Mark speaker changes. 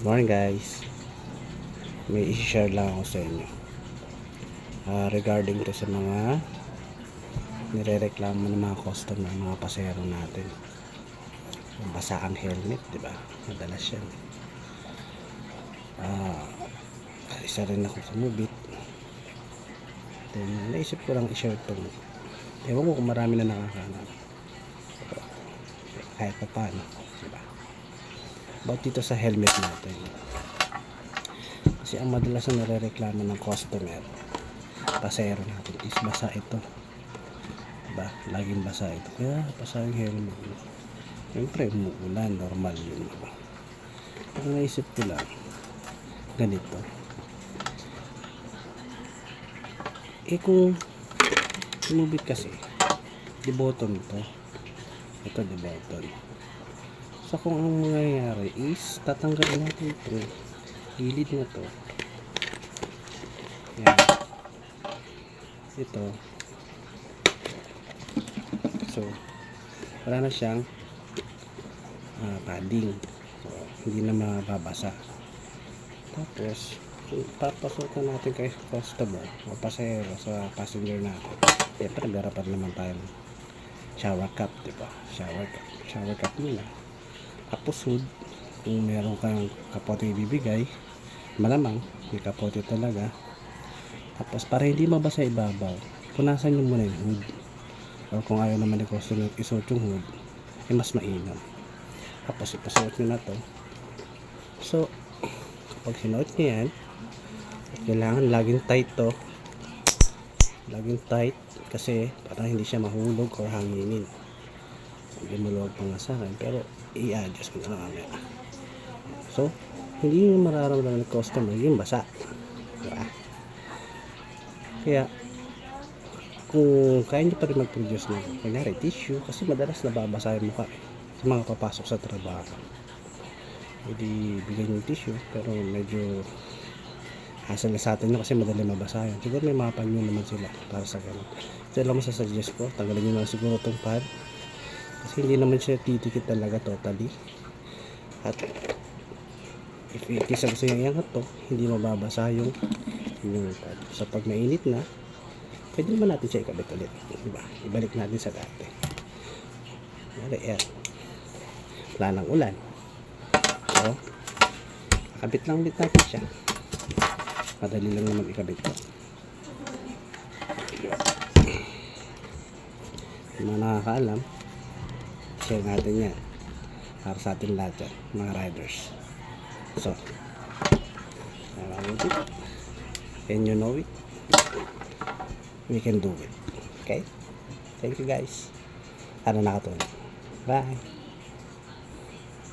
Speaker 1: Morning guys. May i-share lang ako sa inyo. Ah, regarding to sa mga nirereklamo ng mga customer, mga pasero natin. Basa ang helmet, di ba? Madalas yan. Ah, isa rin ako sumubit. Then, naisip ko lang i-share itong ewan ko kung marami na nakakanan. Pero, kahit pa paano, di ba? About dito sa helmet natin. Kasi ang madalas na nare-reklamo ng customer, pasero natin is basa ito. Diba? Laging basa ito. Kaya basa yung helmet. Siyempre, umuulan. Normal yun. Diba? Ang naisip ko lang, ganito. Eh kung sumubit kasi, di button to. Ito di button. So kung ang mangyayari is tatanggalin natin ito gilid na to. Yan. Ito. So wala na siyang ah, padding. So, hindi na mababasa. Tapos kung papasukan natin kay customer o pasahero sa passenger natin. Siyempre, garapan naman tayo ng shower cap, di ba? Shower cap. Shower cap muna. Tapos hood, kung meron kang kapote ibibigay, malamang may kapote talaga. Tapos para hindi mabasa ibabaw, punasan nyo muna yung hood. Or kung ayaw naman ni customer isuot yung hood, eh mas mainam. Tapos ipasuot nyo na to. So, kapag sinuot nyo yan, kailangan laging tight to. Laging tight kasi para hindi siya mahulog or hanginin. Hindi maluwag pa nga sa akin, pero i-adjust ko na lang mamaya. So, hindi nyo mararamdaman ng customer yung basa. Diba? Kaya, kung kaya nyo pa rin mag-produce ng kunyari tissue, kasi madalas nababasa yung mukha sa mga papasok sa trabaho. Hindi bigyan yung tissue, pero medyo hassle sa atin yun kasi madali mabasa yan. Siguro may mga panyo naman sila para sa ganun. Ito lang masasuggest ko, tanggalin nyo na siguro itong pad. Kasi hindi naman siya titikit talaga totally. At if it is nyo iangat to, hindi mababasa yung yung pad. So pag mainit na, pwede naman natin siya ikabit ulit. Diba? Ibalik natin sa dati. Yari, yan. Wala ng ulan. So, kakabit lang ulit natin siya. Madali lang naman ikabit to. Yung mga nakakaalam, share natin yan para sa ating lahat yan, mga riders. So. Can you know it? We can do it. Okay? Thank you guys. Sana nakatulong. Bye.